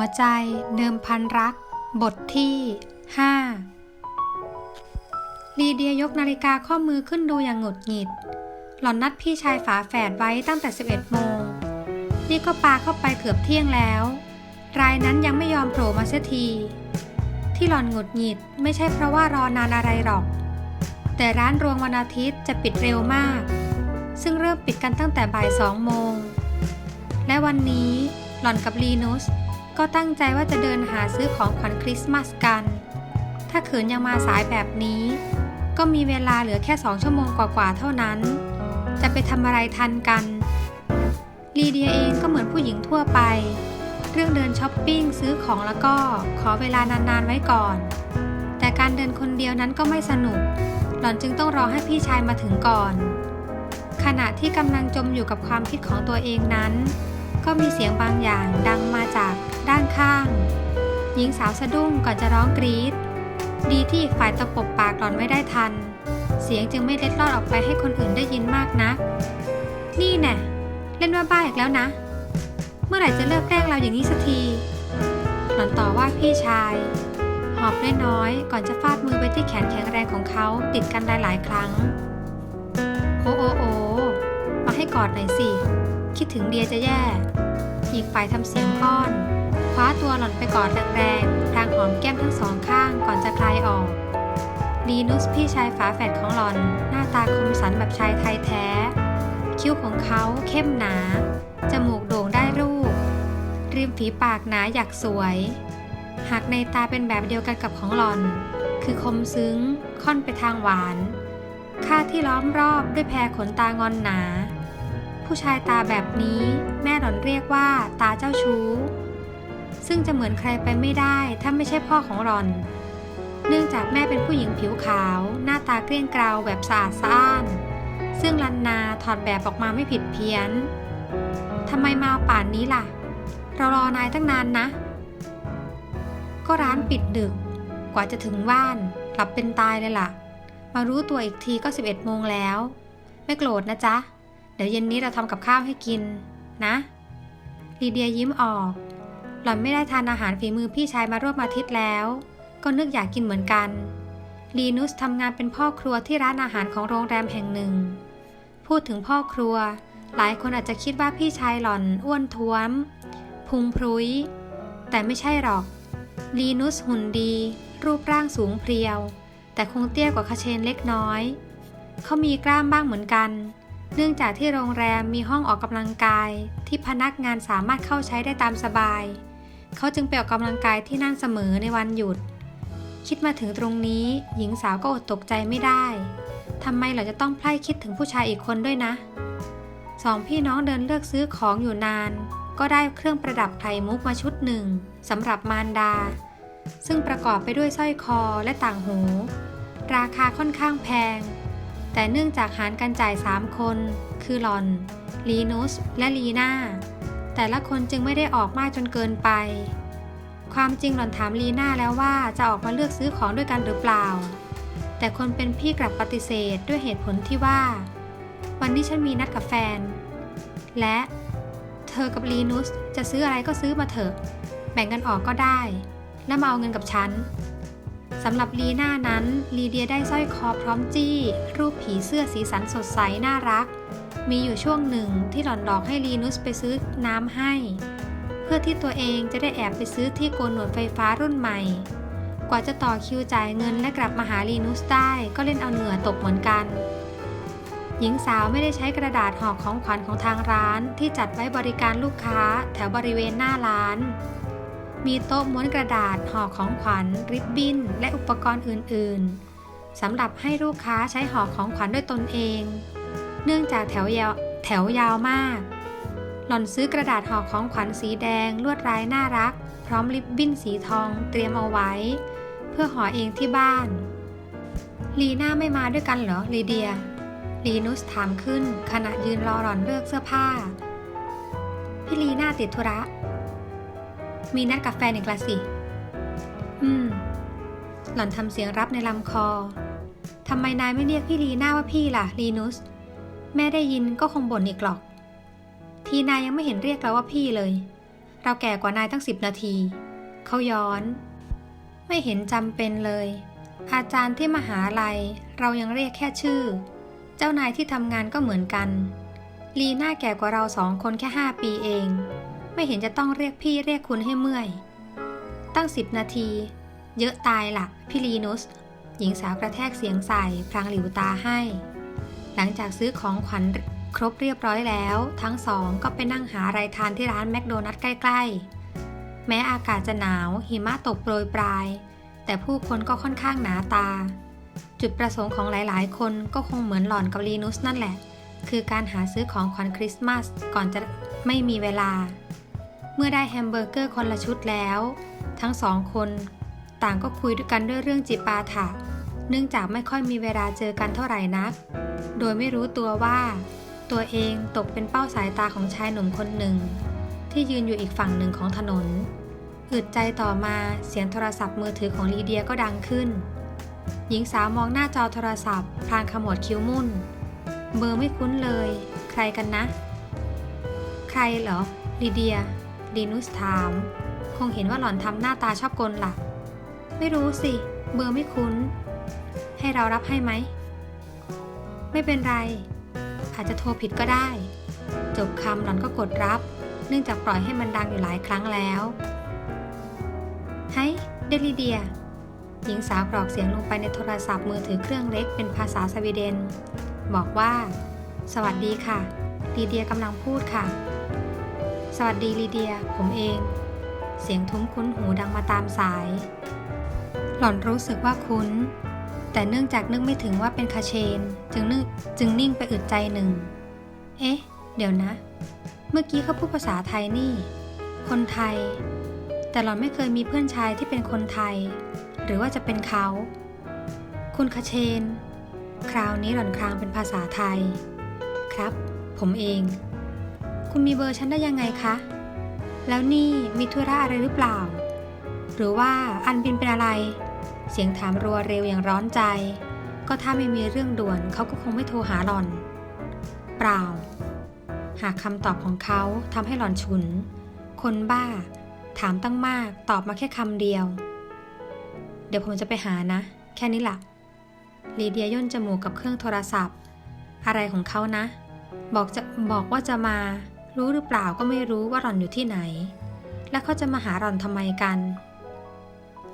หัวใจเดิมพันรัก บทที่ 5 ลีเดียยกนาฬิกาข้อมือขึ้นดูอย่างหงุดหงิด หล่อนนัดพี่ชายฝาแฝดไว้ตั้งแต่ 11 โมง นี่ก็ปาเข้าไปเกือบเที่ยงแล้ว รายนั้นยังไม่ยอมโผล่มาเสียที ที่หล่อนหงุดหงิดไม่ใช่เพราะว่ารอนานอะไรหรอก แต่ร้านรวงวันอาทิตย์จะปิดเร็วมาก ซึ่งเริ่มปิดกันตั้งแต่บ่ายสองโมงและวันนี้หล่อนกับลีนุส ก็ตั้งใจว่าจะเดินหาซื้อของขวัญคริสต์มาสกัน ถ้าขืนยังมาสายแบบนี้ ก็มีเวลาเหลือแค่สองชั่วโมงกว่าๆเท่านั้น จะไปทำอะไรทันกัน ลีเดียเองก็เหมือนผู้หญิงทั่วไป เรื่องเดินช้อปปิ้งซื้อของแล้วก็ขอเวลานานๆไว้ก่อน แต่การเดินคนเดียวนั้นก็ไม่สนุก หล่อนจึงต้องรอให้พี่ชายมาถึงก่อน ขณะที่กำลังจมอยู่กับความคิดของตัวเองนั้นก็มีเสียงบางอย่างดังมาจาก ด้านข้าง หญิงสาวสะดุ้งก่อนจะร้องกรีด ดีที่อีกฝ่ายตะปบปากหล่อนไว้ได้ทัน เสียงจึงไม่เล็ดลอดออกไปให้คนอื่นได้ยินมากนัก นี่แน่เล่นว่าบ้าอีกแล้วนะ เมื่อไหร่จะเลิกแกล้งเราอย่างนี้สักทีหล่อนต่อว่าพี่ชาย หอบน้อยๆก่อนจะฟาดมือไปที่แขนแข็งแรงของเขาติดกันหลายๆครั้ง โอ้โอโอมาให้กอดหน่อยสิ คิดถึงเดียจะแย่ อีกฝ่ายทำเสียงอ้อน ว้าตัวหล่อนไปกอดแรงๆพรางหอมแก้มทั้งสองข้างก่อนจะคลายออกลีนุสพี่ชายฝาแฝดของหลอน หน้าตาคมสันแบบชายไทยแท้ คิ้วของเขาเข้มหนา จมูกโด่งได้รูป ริมฝีปากหนาอยากสวย หากในตาเป็นแบบเดียวกันกับของหลอน คือคมซึ้ง ค่อนไปทางหวาน ค่าที่ล้อมรอบด้วยแพรขนตางอนหนา ผู้ชายตาแบบนี้ แม่หลอนเรียกว่าตาเจ้าชู้ ซึ่งจะเหมือนใครไปไม่ได้ถ้าไม่ใช่พ่อของหล่อน เนื่องจากแม่เป็นผู้หญิงผิวขาว หน้าตาเกลี้ยงเกลาแบบสะอาดสะอ้าน ซึ่งลันนาถอดแบบออกมาไม่ผิดเพี้ยนทำไมมาป่านนี้ล่ะ เรารอนายตั้งนานนะ ก็ร้านปิดดึก กว่าจะถึงบ้านหลับเป็นตายเลยล่ะ มารู้ตัวอีกทีก็ 11โมงแล้ว ไม่โกรธนะจ๊ะ เดี๋ยวเย็นนี้เราทำกับข้าวให้กินนะลีเดียยิ้มออก หล่อนไม่ได้ทานอาหารฝีมือพี่ชายมาร่วมอาทิตย์แล้ว ก็นึกอยากกินเหมือนกันลีนุสทำงานเป็นพ่อครัวที่ร้านอาหารของโรงแรมแห่งหนึ่ง พูดถึงพ่อครัว หลายคนอาจจะคิดว่าพี่ชายหล่อนอ้วนท้วม พุงพรุยแต่ไม่ใช่หรอก ลีนุสหุ่นดี รูปร่างสูงเพรียว แต่คงเตี้ยกว่าคาเชนเล็กน้อย เขามีกล้ามบ้างเหมือนกัน เนื่องจากที่โรงแรมมีห้องออกกำลังกายที่พนักงานสามารถเข้าใช้ได้ตามสบาย เขาจึงไปออกกำลังกายที่นั่นเสมอในวันหยุด คิดมาถึงตรงนี้ หญิงสาวก็อดตกใจไม่ได้ทำไมเราจะต้องไพล่คิดถึงผู้ชายอีกคนด้วยนะสองพี่น้องเดินเลือกซื้อของอยู่นาน ก็ได้เครื่องประดับไข่มุกมาชุดหนึ่งสำหรับมารดา ซึ่งประกอบไปด้วยสร้อยคอและต่างหู ราคาค่อนข้างแพง แต่เนื่องจากหารกันจ่าย 3 คน คือหลอน ลีนุส และลีน่า แต่ละคนจึงไม่ได้ออกมากจนเกินไป ความจริงหล่อนถามลีน่าแล้วว่าจะออกมาเลือกซื้อของด้วยกันหรือเปล่า แต่คนเป็นพี่กลับปฏิเสธด้วยเหตุผลที่ว่า วันนี้ฉันมีนัดกับแฟน และเธอกับลีนุสจะซื้ออะไรก็ซื้อมาเถอะ แบ่งกันออกก็ได้ แล้วมาเอาเงินกับฉันสำหรับลีน่านั้นลีเดียได้สร้อยคอพร้อมจี้ รูปผีเสื้อสีสันสดใสน่ารัก มีอยู่ช่วงหนึ่งที่หล่อนหลอกให้ลีนุสไปซื้อน้ำให้ เพื่อที่ตัวเองจะได้แอบไปซื้อที่โกนหนวดไฟฟ้ารุ่นใหม่ กว่าจะต่อคิวจ่ายเงินและกลับมาหาลีนุสได้ก็เล่นเอาเหงื่อตกเหมือนกัน หญิงสาวไม่ได้ใช้กระดาษห่อของขวัญของทางร้านที่จัดไว้บริการลูกค้าแถวบริเวณหน้าร้าน มีโต๊ะม้วนกระดาษห่อของขวัญ ริบบิ้น และอุปกรณ์อื่น ๆสำหรับให้ลูกค้าใช้ห่อของขวัญด้วยตนเอง เนื่องจากแถวยาวแถวยาวมาก หล่อนซื้อกระดาษห่อของขวัญสีแดงลวดลายน่ารัก พร้อมริบบิ้นสีทองเตรียมเอาไว้ เพื่อห่อเองที่บ้าน ลีน่าไม่มาด้วยกันเหรอลีเดีย ลีนุสถามขึ้น ขณะยืนรอหล่อนเลือกเสื้อผ้า พี่ลีน่าติดธุระ มีนัดกับแฟนอีกละสิ อืม หล่อนทำเสียงรับในลำคอทำไมนายไม่เรียกพี่ลีน่าว่าพี่ล่ะลีนุส แม่ได้ยินก็คงบ่นอีกหรอก ทีนายยังไม่เห็นเรียกเราว่าพี่เลย เราแก่กว่านายตั้งสิบนาที เขาย้อน ไม่เห็นจำเป็นเลย อาจารย์ที่มหาลัย เรายังเรียกแค่ชื่อ เจ้านายที่ทำงานก็เหมือนกัน ลีน่าแก่กว่าเราสองคนแค่ห้าปีเอง ไม่เห็นจะต้องเรียกพี่เรียกคุณให้เมื่อย ตั้งสิบนาที เยอะตายละพี่ลีนุสหญิงสาวกระแทกเสียงใส่พลางหลิวตาให้ หลังจากซื้อของขวัญครบเรียบร้อยแล้ว ทั้งสองก็ไปนั่งหาอะไรทานที่ร้านแมคโดนัลด์ใกล้ๆ แม้อากาศจะหนาวหิมะตกโปรยปลาย แต่ผู้คนก็ค่อนข้างหนาตา จุดประสงค์ของหลายๆ คนก็คงเหมือนหล่อนกับลีนุสนั่นแหละ คือการหาซื้อของขวัญคริสต์มาสก่อนจะไม่มีเวลา เมื่อได้แฮมเบอร์เกอร์คนละชุดแล้ว ทั้งสองคนต่างก็คุยด้วยกันด้วยเรื่องจิปาถะเนื่องจากไม่ค่อยมีเวลาเจอกันเท่าไหร่นัก โดยไม่รู้ตัวว่า ตัวเองตกเป็นเป้าสายตาของชายหนุ่มคนหนึ่ง ที่ยืนอยู่อีกฝั่งหนึ่งของถนน อึดใจต่อมาเสียงโทรศัพท์มือถือของลีเดียก็ดังขึ้น หญิงสาวมองหน้าจอโทรศัพท์พลางขมวดคิ้วมุ่น เบอร์ไม่คุ้นเลย ใครกันนะ ใครเหรอลีเดียลีนุสถาม คงเห็นว่าหล่อนทำหน้าตาชอบกลล่ะ ไม่รู้สิ เบอร์ไม่คุ้น ให้เรารับให้ไหม ไม่เป็นไร อาจจะโทรผิดก็ได้ จบคำหล่อนก็กดรับ เนื่องจากปล่อยให้มันดังอยู่หลายครั้งแล้วไฮเดลิเดีย หญิงสาวกรอกเสียงลงไปในโทรศัพท์มือถือเครื่องเล็กเป็นภาษาสวีเดน บอกว่า สวัสดีค่ะลีเดียกำลังพูดค่ะ สวัสดีลีเดีย ผมเอง เสียงทุ้มคุ้นหูดังมาตามสาย หล่อนรู้สึกว่าคุ้น แต่เนื่องจากนึกไม่ถึงว่าเป็นคาเชน จึงนึกจึงนิ่งไปอึดใจหนึ่ง เอ๊ะ เดี๋ยวนะ เมื่อกี้เขาพูดภาษาไทยนี่ คนไทย แต่หล่อนไม่เคยมีเพื่อนชายที่เป็นคนไทย หรือว่าจะเป็นเขา คุณคาเชน คราวนี้หล่อนครางเป็นภาษาไทย ครับ ผมเอง คุณมีเบอร์ฉันได้ยังไงคะ แล้วนี่มีธุระอะไรหรือเปล่า หรือว่าอันบินเป็นอะไร เสียงถามรัวเร็วอย่างร้อนใจ ก็ถ้าไม่มีเรื่องด่วนเขาก็คงไม่โทรหาหล่อน เปล่า หากคำตอบของเขาทำให้หล่อนฉุน คนบ้า ถามตั้งมากตอบมาแค่คำเดียว เดี๋ยวผมจะไปหานะ แค่นี้ละลีเดียย่นจมูกกับเครื่องโทรศัพท์ อะไรของเขานะ บอกจะบอกว่าจะมา รู้หรือเปล่าก็ไม่รู้ว่าหล่อนอยู่ที่ไหน และเขาจะมาหาหล่อนทำไมกัน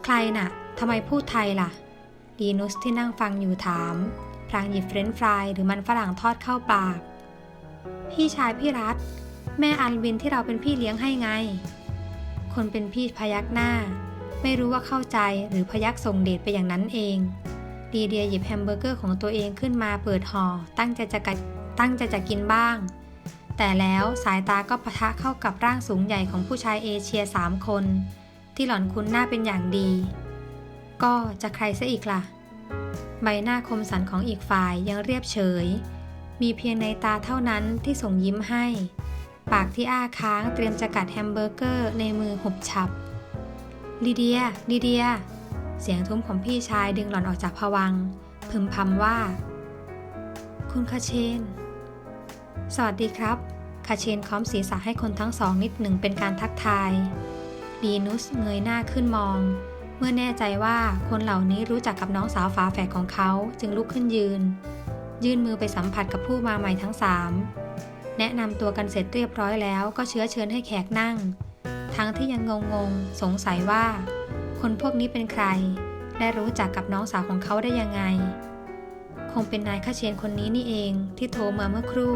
ใครน่ะ ทำไมพูดไทยล่ะ ดีนุสที่นั่งฟังอยู่ถาม พลางหยิบเฟรนช์ฟรายหรือมันฝรั่งทอดเข้าปาก พี่ชายพี่รัฐ แม่อันวินที่เราเป็นพี่เลี้ยงให้ไง คนเป็นพี่พยักหน้า ไม่รู้ว่าเข้าใจหรือพยักส่งเดชไปอย่างนั้นเองลีเดียหยิบแฮมเบอร์เกอร์ของตัวเองขึ้นมาเปิดห่อตั้งใจจะกัดตั้งใจจะกินบ้าง แต่แล้วสายตาก็ปะทะเข้ากับร่างสูงใหญ่ของผู้ชายเอเชียสามคน ที่หล่อนคุ้นหน้าเป็นอย่างดี ก็จะใครซะอีกล่ะ ใบหน้าคมสันของอีกฝ่ายยังเรียบเฉย มีเพียงในตาเท่านั้นที่ส่งยิ้มให้ ปากที่อ้าค้างเตรียมจะกัดแฮมเบอร์เกอร์ในมือหุบฉับลีเดียลีเดีย เสียงทุ้มของพี่ชายดึงหล่อนออกจากผวัง พึมพำว่า คุณคาเชน สวัสดีครับคาเชนค้อมศีรษะให้คนทั้งสองนิดหนึ่งเป็นการทักทายลีนุสเงยหน้าขึ้นมอง เมื่อแน่ใจว่าคนเหล่านี้รู้จักกับน้องสาวฝาแฝดของเขาจึงลุกขึ้นยืน ยื่นมือไปสัมผัสกับผู้มาใหม่ทั้งสามแนะนำตัวกันเสร็จเรียบร้อยแล้วก็เชื้อเชิญให้แขกนั่ง ทั้งที่ยังงงๆ สงสัยว่า คนพวกนี้เป็นใคร และรู้จักกับน้องสาวของเขาได้ยังไง คงเป็นนายข้าเชนคนนี้นี่เองที่โทรมาเมื่อครู่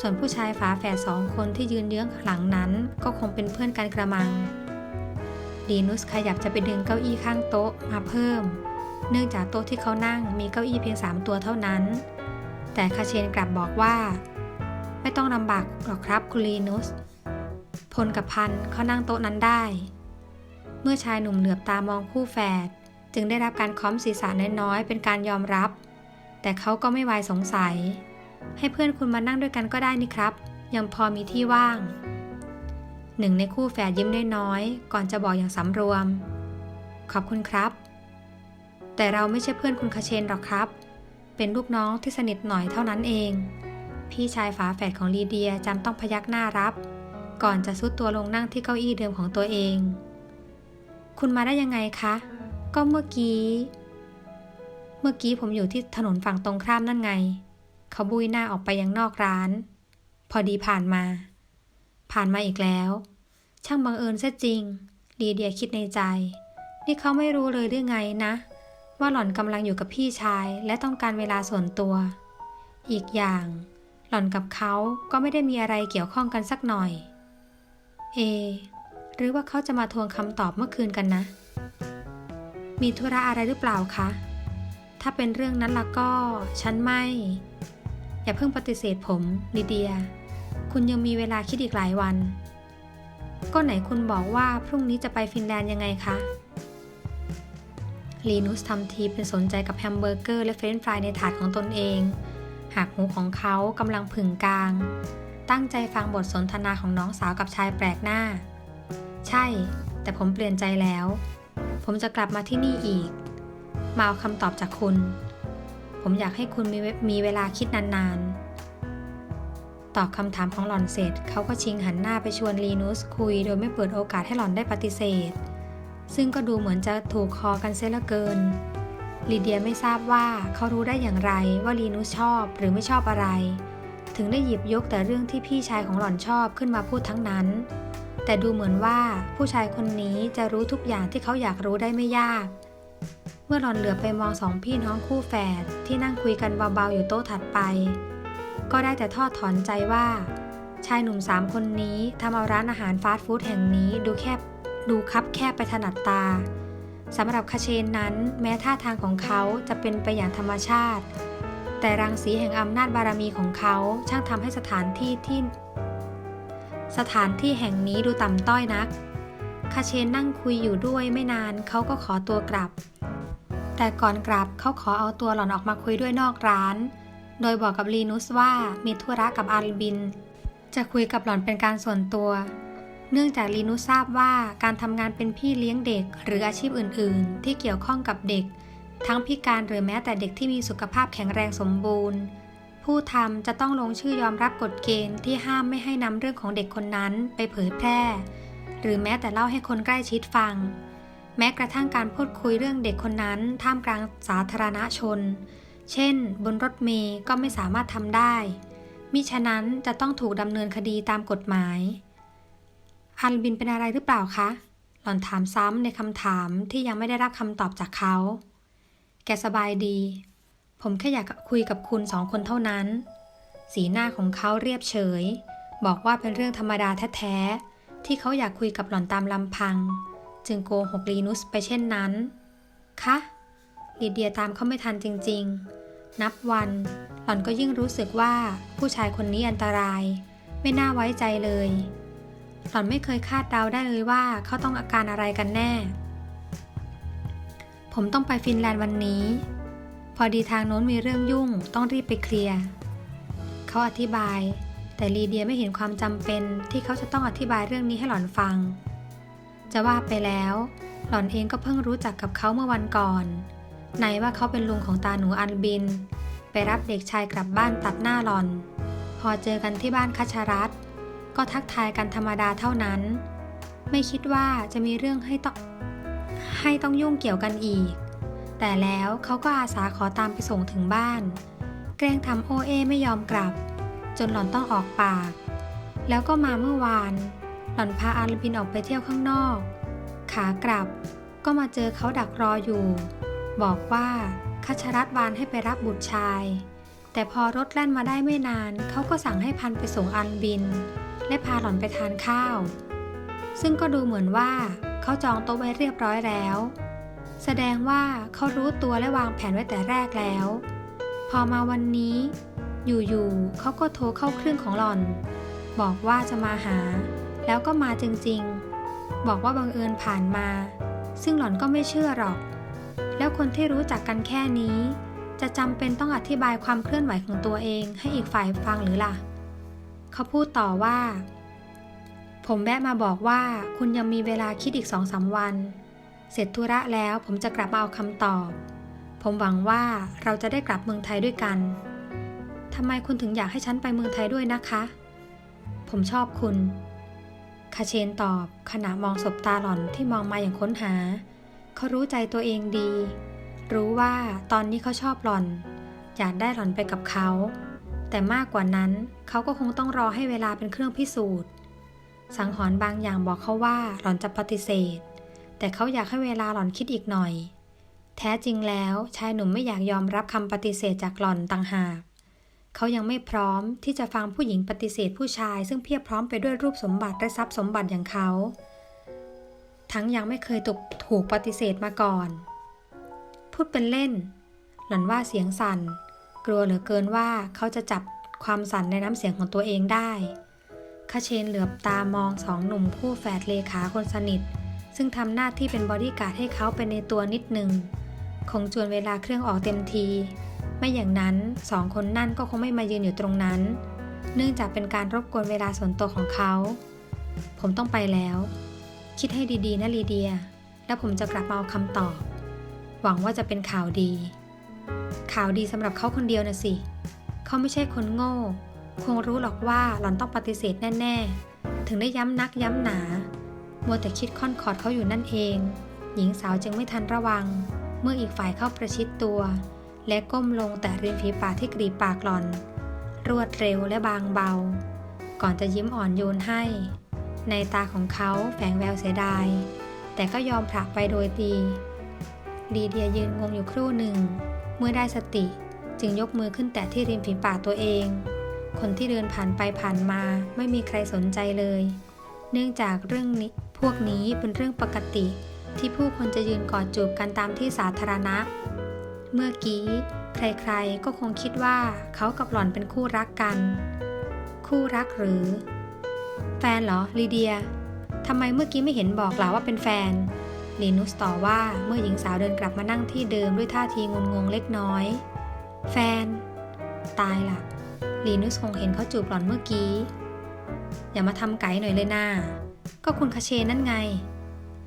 ส่วนผู้ชายฝาแฝดสองคนที่ยืนเยื้องหลังนั้น ก็คงเป็นเพื่อนกันกระมัง ดีนุสขยับจะไปดึงเก้าอี้ข้างโต๊ะมาเพิ่ม เนื่องจากโต๊ะที่เขานั่งมีเก้าอี้เพียงสามตัวเท่านั้น แต่คาเชนกลับบอกว่า ไม่ต้องลำบากหรอกครับคุณลีนุสพลกับพันเขานั่งโต๊ะนั้นได้ เมื่อชายหนุ่มเหลือบตามองคู่แฝดจึงได้รับการค้อมศีรษะน้อยๆเป็นการยอมรับ แต่เขาก็ไม่วายสงสัย ให้เพื่อนคุณมานั่งด้วยกันก็ได้นี่ครับ ยังพอมีที่ว่าง หนึ่งในคู่แฝดยิ้มน้อยๆก่อนจะบอกอย่างสำรวม ขอบคุณครับ แต่เราไม่ใช่เพื่อนคุณคาเชนหรอกครับ เป็นลูกน้องที่สนิทหน่อยเท่านั้นเอง พี่ชายฝาแฝดของลีเดียจำต้องพยักหน้ารับ ก่อนจะซุดตัวลงนั่งที่เก้าอี้เดิมของตัวเอง คุณมาได้ยังไงคะ ก็เมื่อกี้ เมื่อกี้ผมอยู่ที่ถนนฝั่งตรงข้ามนั่นไง เขาบุยหน้าออกไปยังนอกร้าน พอดีผ่านมาผ่านมาอีกแล้ว ช่างบังเอิญเสียจริง ลีเดียคิดในใจ นี่เขาไม่รู้เลยหรือไงนะ ว่าหล่อนกำลังอยู่กับพี่ชายและต้องการเวลาส่วนตัว อีกอย่าง หล่อนกับเขาก็ไม่ได้มีอะไรเกี่ยวข้องกันสักหน่อย เอ หรือว่าเขาจะมาทวงคำตอบเมื่อคืนกันนะ มีธุระอะไรหรือเปล่าคะ ถ้าเป็นเรื่องนั้นละก็ ฉันไม่ อย่าเพิ่งปฏิเสธผมลิเดีย คุณยังมีเวลาคิดอีกหลายวัน ก็ไหนคุณบอกว่าพรุ่งนี้จะไปฟินแลนด์ยังไงคะลีนุสทำทีเป็นสนใจกับแฮมเบอร์เกอร์และเฟรนฟรายในถาดของตนเอง หากหูของเขากำลังผึ่งกลาง ตั้งใจฟังบทสนทนาของน้องสาวกับชายแปลกหน้า ใช่ แต่ผมเปลี่ยนใจแล้ว ผมจะกลับมาที่นี่อีก มาเอาคำตอบจากคุณ ผมอยากให้คุณมีเวมีเวลาคิดนานๆ ตอบคำถามของหล่อนเสร็จ เขาก็ชิงหันหน้าไปชวนลีนุสคุย โดยไม่เปิดโอกาสให้หล่อนได้ปฏิเสธ ซึ่งก็ดูเหมือนจะถูกคอกันเสียเหลือเกินลีเดียไม่ทราบว่าเขารู้ได้อย่างไรว่าลีนุสชอบหรือไม่ชอบอะไร ถึงได้หยิบยกแต่เรื่องที่พี่ชายของหล่อนชอบขึ้นมาพูดทั้งนั้น แต่ดูเหมือนว่าผู้ชายคนนี้จะรู้ทุกอย่างที่เขาอยากรู้ได้ไม่ยาก เมื่อหล่อนเหลือไปมองสองพี่น้องคู่แฝดที่นั่งคุยกันเบาๆอยู่โต๊ะถัดไป ก็ได้แต่ทอดถอนใจว่า ชายหนุ่มสามคนนี้ทำเอาร้านอาหารฟาสต์ฟู้ดแห่งนี้ดูแคบดูคับแคบไปถนัดตาสำหรับคาเชนนั้นแม้ท่าทางของเขาจะเป็นไปอย่างธรรมชาติ แต่รังสีแห่งอำนาจบารมีของเขาช่างทำให้สถานที่ที่ สถานที่แห่งนี้ดูต่ำต้อยนักคาเชนนั่งคุยอยู่ด้วยไม่นานเขาก็ขอตัวกลับ แต่ก่อนกลับเขาขอเอาตัวหล่อนออกมาคุยด้วยนอกร้าน โดยบอกกับลีนุสว่ามีธุระกับอาร์บิน จะคุยกับหล่อนเป็นการส่วนตัว เนื่องจากลีนุสทราบว่าการทำงานเป็นพี่เลี้ยงเด็ก หรืออาชีพอื่น ๆ ที่เกี่ยวข้องกับเด็ก ทั้งพิการหรือแม้แต่เด็กที่มีสุขภาพแข็งแรงสมบูรณ์ ผู้ทำจะต้องลงชื่อยอมรับกฎเกณฑ์ที่ห้ามไม่ให้นำเรื่องของเด็กคนนั้นไปเผยแพร่ หรือแม้แต่เล่าให้คนใกล้ชิดฟัง แม้กระทั่งการพูดคุยเรื่องเด็กคนนั้นท่ามกลางสาธารณชน เช่น บนรถเมย์ก็ไม่สามารถทำได้ มิฉะนั้นจะต้องถูกดำเนินคดีตามกฎหมาย อันบินเป็นอะไรหรือเปล่าคะ หล่อนถามซ้ำในคำถามที่ยังไม่ได้รับคำตอบจากเขา แกสบายดี ผมแค่อยากคุยกับคุณสองคนเท่านั้น สีหน้าของเขาเรียบเฉย บอกว่าเป็นเรื่องธรรมดาแท้ๆ ที่เขาอยากคุยกับหล่อนตามลำพัง จึงโกหกลีนุสไปเช่นนั้น คะลีเดียตามเขาไม่ทันจริง ๆ นับวัน หล่อนก็ยิ่งรู้สึกว่าผู้ชายคนนี้อันตราย ไม่น่าไว้ใจเลย หล่อนไม่เคยคาดเดาได้เลยว่าเขาต้องอาการอะไรกันแน่ ผมต้องไปฟินแลนด์วันนี้ พอดีทางโน้นมีเรื่องยุ่งต้องรีบไปเคลียร์เขาอธิบาย แต่ลีเดียไม่เห็นความจำเป็นที่เขาจะต้องอธิบายเรื่องนี้ให้หล่อนฟัง จะว่าไปแล้ว หล่อนเองก็เพิ่งรู้จักกับเขาเมื่อวันก่อน ไหนว่าเขาเป็นลุงของตาหนูอันบิน ไปรับเด็กชายกลับบ้านตัดหน้าหลอน พอเจอกันที่บ้านคชรัตก็ทักทายกันธรรมดาเท่านั้น ไม่คิดว่าจะมีเรื่องให้ต้องให้ต้องยุ่งเกี่ยวกันอีก แต่แล้วเขาก็อาสาขอตามไปส่งถึงบ้าน แกล้งทำโอเอไม่ยอมกลับ จนหล่อนต้องออกปาก แล้วก็มาเมื่อวาน หล่อนพาอาลบินออกไปเที่ยวข้างนอก ขากลับก็มาเจอเขาดักรออยู่ บอกว่าคัชรัตวานให้ไปรับบุตรชาย แต่พอรถแล่นมาได้ไม่นาน เขาก็สั่งให้พันไปส่งอันบิน และพาหล่อนไปทานข้าว ซึ่งก็ดูเหมือนว่าเขาจองโต๊ะไว้เรียบร้อยแล้ว แสดงว่าเขารู้ตัวและวางแผนไว้แต่แรกแล้ว พอมาวันนี้ อยู่ๆเขาก็โทรเข้าเครื่องของหล่อน บอกว่าจะมาหา แล้วก็มาจริงๆ บอกว่าบังเอิญผ่านมา ซึ่งหล่อนก็ไม่เชื่อหรอก แล้วคนที่รู้จักกันแค่นี้ จะจำเป็นต้องอธิบายความเคลื่อนไหวของตัวเองให้อีกฝ่ายฟังหรือล่ะ เขาพูดต่อว่า ผมแวะมาบอกว่าคุณยังมีเวลาคิดอีกสองสาวัน เสร็จธุระแล้วผมจะกลับมาเอาคำตอบ ผมหวังว่าเราจะได้กลับเมืองไทยด้วยกันทำไมคุณถึงอยากให้ฉันไปเมืองไทยด้วยนะคะ ผมชอบคุณคาเชนตอบขณะมองศบตาหล่อนที่มองมาอย่างค้นหา เขารู้ใจตัวเองดี รู้ว่าตอนนี้เขาชอบหล่อน อยากได้หล่อนไปกับเขา แต่มากกว่านั้นเขาก็คงต้องรอให้เวลาเป็นเครื่องพิสูจน์ สังหรณ์บางอย่างบอกเขาว่าหล่อนจะปฏิเสธ แต่เขาอยากให้เวลาหล่อนคิดอีกหน่อย แท้จริงแล้วชายหนุ่มไม่อยากยอมรับคำปฏิเสธจากหล่อนต่างหากเขายังไม่พร้อมที่จะฟังผู้หญิงปฏิเสธผู้ชาย ซึ่งเพียบพร้อมไปด้วยรูปสมบัติและทรัพย์สมบัติอย่างเขา ทั้งยังไม่เคยถูกถูกปฏิเสธมาก่อน พูดเป็นเล่น หล่อนว่าเสียงสั่น กลัวเหลือเกินว่าเขาจะจับความสั่นในน้ำเสียงของตัวเองได้คาเชนเหลือบตามองสองหนุ่มคู่แฝดเลขาคนสนิท ซึ่งทำหน้าที่เป็นบอดี้การ์ดให้เขาเป็นในตัวนิดหนึ่ง คงจวนเวลาเครื่องออกเต็มที ไม่อย่างนั้นสองคนนั่นก็คงไม่มายืนอยู่ตรงนั้น เนื่องจากเป็นการรบกวนเวลาส่วนตัวของเขา ผมต้องไปแล้ว คิดให้ดีๆนะลีเดีย แล้วผมจะกลับมาเอาคำตอบ หวังว่าจะเป็นข่าวดี ข่าวดีสำหรับเขาคนเดียวนะสิ เขาไม่ใช่คนโง่ คงรู้หรอกว่าหล่อนต้องปฏิเสธแน่ๆ ถึงได้ย้ำนักย้ำหนา มัวแต่คิดค่อนขอดเขาอยู่นั่นเอง หญิงสาวจึงไม่ทันระวัง เมื่ออีกฝ่ายเข้าประชิดตัว และก้มลงแต่ริมฝีปากที่กรีดปากหล่อน รวดเร็วและบางเบา ก่อนจะยิ้มอ่อนโยนให้ ในตาของเขาแฝงแววเสียดาย แต่ก็ยอมผลักไปโดยดีลีเดียยืนงงอยู่ครู่หนึ่ง เมื่อได้สติจึงยกมือขึ้นแตะที่ริมฝีปากตัวเอง คนที่เดินผ่านไปผ่านมาไม่มีใครสนใจเลย เนื่องจากเรื่องนี้พวกนี้เป็นเรื่องปกติที่ผู้คนจะยืนกอดจูบกันตามที่สาธารณะ เมื่อกี้ใครๆก็คงคิดว่าเขากับหล่อนเป็นคู่รักกัน คู่รักหรือ แฟนเหรอลีเดียทำไมเมื่อกี้ไม่เห็นบอกล่ะว่าเป็นแฟนลีนุสต่อว่าเมื่อหญิงสาวเดินกลับมานั่งที่เดิมด้วยท่าทีงุนงงเล็กน้อย แฟน ตายละลีนุสคงเห็นเขาจูบหล่อนเมื่อกี้ อย่ามาทำไก่หน่อยเลยนาก็คุณคาเชนนั่นไง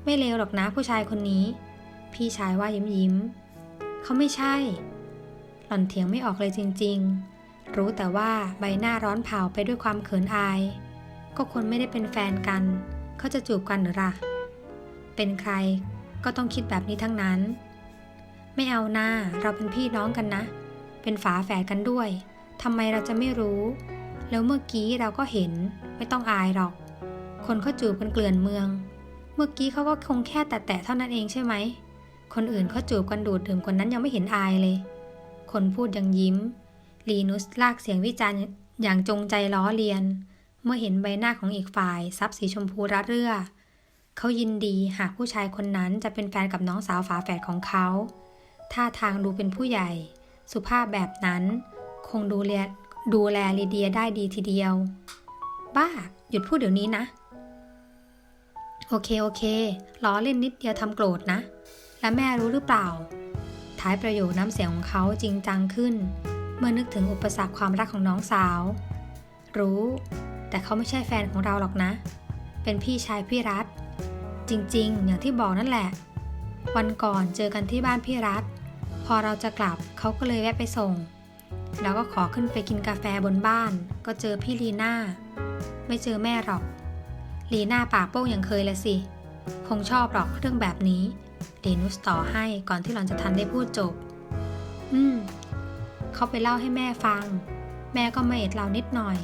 ไม่เลวหรอกนะผู้ชายคนนี้ พี่ชายว่ายิ้มยิ้มเขาไม่ใช่ หล่อนเถียงไม่ออกเลยจริง ๆ รู้แต่ว่าใบหน้าร้อนเผาไปด้วยความเขินอาย ก็คนไม่ได้เป็นแฟนกัน เขาจะจูบกันหรือล่ะ เป็นใครก็ต้องคิดแบบนี้ทั้งนั้น ไม่เอาหน้าเราเป็นพี่น้องกันนะ เป็นฝาแฝดกันด้วยทำไมเราจะไม่รู้ แล้วเมื่อกี้เราก็เห็นไม่ต้องอายหรอก คนเขาจูบกันเกลื่อนเมือง เมื่อกี้เขาก็คงแค่แตะๆเท่านั้นเองใช่ไหม คนอื่นเขาจูบกันดูดดื่มคนนั้นยังไม่เห็นอายเลย คนพูดยังยิ้ม ลีนุสลากเสียงวิจารณ์อย่างจงใจล้อเลียน เมื่อเห็นใบหน้าของอีกฝ่ายซับสีชมพูระเรื่อ เขายินดีหากผู้ชายคนนั้นจะเป็นแฟนกับน้องสาวฝาแฝดของเขา ท่าทางดูเป็นผู้ใหญ่ สุภาพแบบนั้น คงดูแลดูแลลีเดียได้ดีทีเดียว บ้า หยุดพูดเดี๋ยวนี้นะ โอเค โอเค ล้อเล่นนิดเดียวทำโกรธนะ และแม่รู้หรือเปล่า ท้ายประโยคน้ำเสียงของเขาจริงจังขึ้น เมื่อนึกถึงอุปสรรคความรักของน้องสาว รู้ แต่เขาไม่ใช่แฟนของเราหรอกนะ เป็นพี่ชายพี่รัฐ จริงๆ อย่างที่บอกนั่นแหละ วันก่อนเจอกันที่บ้านพี่รัฐ พอเราจะกลับเขาก็เลยแวะไปส่ง แล้วก็ขอขึ้นไปกินกาแฟบนบ้าน ก็เจอพี่ลีน่า ไม่เจอแม่หรอก ลีน่าปากโป้งอย่างเคยละสิ คงชอบหรอกเรื่องแบบนี้ เดนุสต่อให้ก่อนที่หล่อนจะทันได้พูดจบ อืม เขาไปเล่าให้แม่ฟัง แม่ก็มาเอ็ดเรานิดหน่อย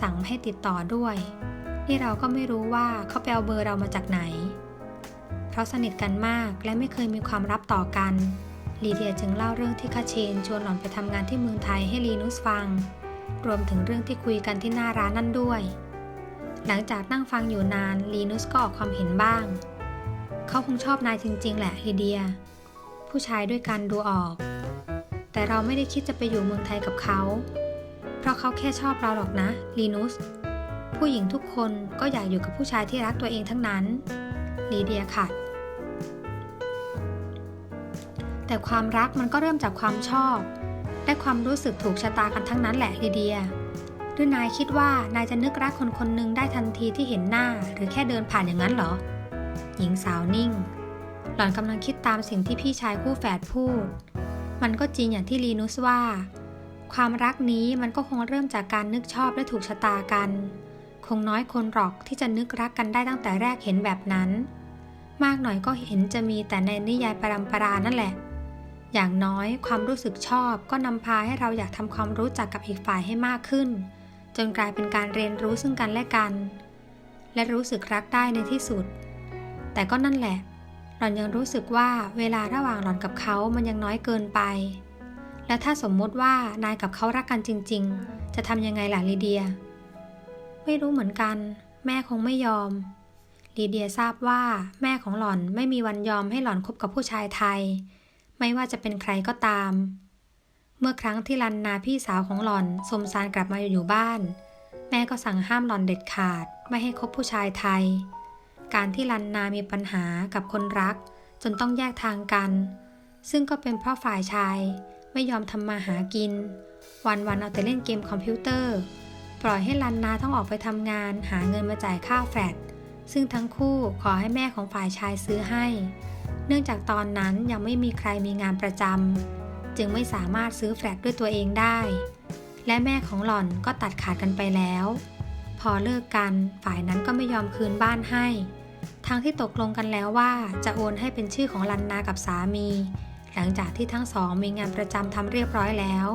สั่งให้ติดต่อด้วยนี่เราก็ไม่รู้ว่าเขาไปเอาเบอร์เรามาจากไหน เพราะสนิทกันมากและไม่เคยมีความลับต่อกันลีเดียจึงเล่าเรื่องที่คาเชนชวนหล่อนไปทำงานที่เมืองไทยให้ลีนุสฟัง รวมถึงเรื่องที่คุยกันที่หน้าร้านนั่นด้วย หลังจากนั่งฟังอยู่นานลีนุสก็ออกความเห็นบ้าง เขาคงชอบนายจริง ๆ แหละลีเดีย ผู้ชายด้วยกันดูออก แต่เราไม่ได้คิดจะไปอยู่เมืองไทยกับเขา เพราะเขาแค่ชอบเราหรอกนะลีนุส ผู้หญิงทุกคนก็อยากอยู่กับผู้ชายที่รักตัวเองทั้งนั้น ลีเดียขัดแต่ความรักมันก็เริ่มจากความชอบ และความรู้สึกถูกชะตากันทั้งนั้นแหละลีเดีย หรือนายคิดว่านายจะนึกรักคนคนหนึ่งได้ทันทีที่เห็นหน้าหรือแค่เดินผ่านอย่างนั้นเหรอ หญิงสาวนิ่ง หล่อนกำลังคิดตามสิ่งที่พี่ชายคู่แฝดพูด มันก็จริงอย่างที่ลีนุสว่า ความรักนี้มันก็คงเริ่มจากการนึกชอบและถูกชะตากัน คงน้อยคนหรอกที่จะนึกรักกันได้ตั้งแต่แรกเห็นแบบนั้น มากหน่อยก็เห็นจะมีแต่ในนิยายปรำปรานั่นแหละ อย่างน้อยความรู้สึกชอบก็นำพาให้เราอยากทำความรู้จักกับอีกฝ่ายให้มากขึ้น จนกลายเป็นการเรียนรู้ซึ่งกันและกัน และรู้สึกรักได้ในที่สุด แต่ก็นั่นแหละหล่อนยังรู้สึกว่าเวลาระหว่างหล่อนกับเขามันยังน้อยเกินไป และถ้าสมมติว่านายกับเขารักกันจริง ๆ จะทำยังไงล่ะลีเดีย ไม่รู้เหมือนกัน แม่คงไม่ยอมลีเดียทราบว่าแม่ของหล่อนไม่มีวันยอมให้หล่อนคบกับผู้ชายไทย ไม่ว่าจะเป็นใครก็ตาม เมื่อครั้งที่ลันนาพี่สาวของหล่อนสมสารกลับมาอยู่บ้าน แม่ก็สั่งห้ามหล่อนเด็ดขาด ไม่ให้คบผู้ชายไทย การที่ลันนามีปัญหากับคนรัก จนต้องแยกทางกัน ซึ่งก็เป็นเพราะฝ่ายชาย ไม่ยอมทำมาหากิน วันๆเอาแต่เล่นเกมคอมพิวเตอร์ ปล่อยให้ลันนาต้องออกไปทำงาน หาเงินมาจ่ายค่าแฟลตซึ่งทั้งคู่ขอให้แม่ของฝ่ายชายซื้อให้ เนื่องจากตอนนั้นยังไม่มีใครมีงานประจำจึงไม่สามารถซื้อแฟลตด้วยตัวเองได้ และแม่ของหล่อนก็ตัดขาดกันไปแล้ว พอเลิกกันฝ่ายนั้นก็ไม่ยอมคืนบ้านให้ ทั้งที่ตกลงกันแล้วว่าจะโอนให้เป็นชื่อของลันนากับสามี หลังจากที่ทั้งสองมีงานประจำทำเรียบร้อยแล้ว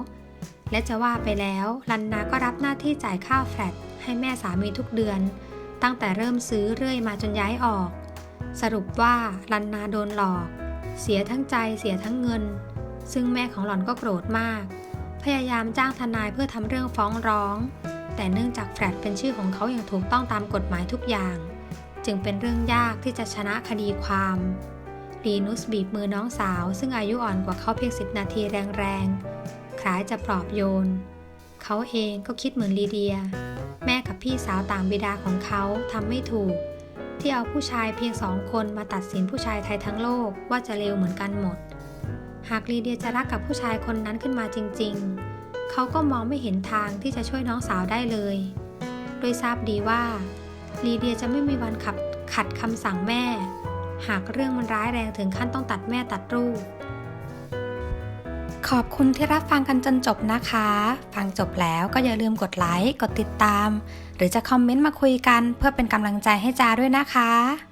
และจะว่าไปแล้วลันนาก็รับหน้าที่จ่ายค่าแฟลตให้แม่สามีทุกเดือน ตั้งแต่เริ่มซื้อเรื่อยมาจนย้ายออก สรุปว่าลันนาโดนหลอก เสียทั้งใจเสียทั้งเงิน ซึ่งแม่ของหล่อนก็โกรธมาก พยายามจ้างทนายเพื่อทำเรื่องฟ้องร้อง แต่เนื่องจากแฟลตเป็นชื่อของเขาอย่างถูกต้องตามกฎหมายทุกอย่าง จึงเป็นเรื่องยากที่จะชนะคดีความ ลีนุสบีบมือน้องสาว ซึ่งอายุอ่อนกว่าเขาเพียงสิบนาทีแรงๆ คล้ายจะปลอบโยน เขาเองก็คิดเหมือนลีเดีย แม่กับพี่สาวต่างบิดาของเขาทำไม่ถูก ที่เอาผู้ชายเพียงสองคนมาตัดสินผู้ชายไทยทั้งโลกว่าจะเลวเหมือนกันหมด หากลีเดียจะรักกับผู้ชายคนนั้นขึ้นมาจริง ๆ เขาก็มองไม่เห็นทางที่จะช่วยน้องสาวได้เลย โดยทราบดีว่าลีเดียจะไม่มีวันขับขัดคำสั่งแม่ หากเรื่องมันร้ายแรงถึงขั้นต้องตัดแม่ตัดลูก ขอบคุณที่รับฟังกันจนจบนะคะ ฟังจบแล้วก็อย่าลืมกดไลค์ กดติดตาม หรือจะคอมเมนต์มาคุยกันเพื่อเป็นกำลังใจให้จาด้วยนะคะ